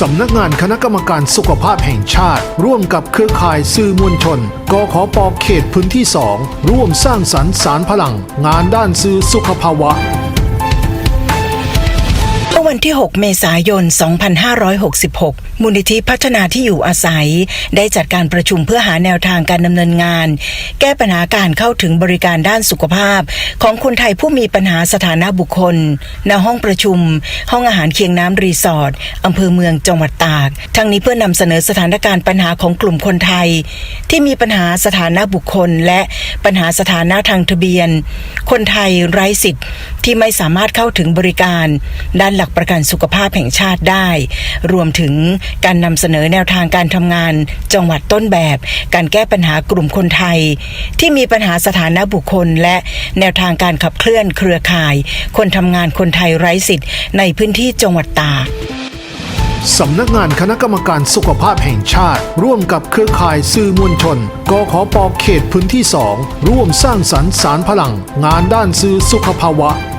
สำนักงานคณะกรรมการสุขภาพแห่งชาติ ร่วมกับเครือข่ายสื่อมวลชนกขอปอเขตพื้นที่ 2 ร่วมสร้างสรรค์สารพลัง งานด้านสื่อสุขภาวะ วันที่ 6 เมษายน 2566 มูลนิธิพัฒนาที่อยู่อาศัย ได้จัดการประชุมเพื่อหาแนวทางการดำเนินงาน แก้ปัญหาการเข้าถึงบริการด้านสุขภาพ ของคนไทยผู้มีปัญหาสถานะบุคคลณห้องประชุม ห้องอาหารเคียงน้ำรีสอร์ทอำเภอเมืองจังหวัดตาก ทั้งนี้เพื่อนำเสนอสถานการณ์ปัญหาของกลุ่มคนไทย ที่มีปัญหาสถานะบุคคล และปัญหาสถานะทางทะเบียน คนไทยไร้สิทธิ์ ที่ไม่สามารถเข้าถึงบริการ ด้านหลักประกันสุขภาพแห่งชาติได้ รวมถึงการนำเสนอแนวทางการทำงาน จังหวัดต้นแบบ การแก้ปัญหากลุ่มคนไทย ที่มีปัญหาสถานะบุคคล และแนวทางการขับเคลื่อนเครือข่าย คนทำงานคนไทยไร้สิทธิ์ในพื้นที่จังหวัดตากสำนักงานคณะกรรมการสุขภาพแห่งชาติ ร่วมกับเครือข่ายสื่อมวลชนกขอปอเขตพื้นที่ 2 ร่วมสร้างสรรค์สารพลัง งานด้านสื่อสุขภาวะ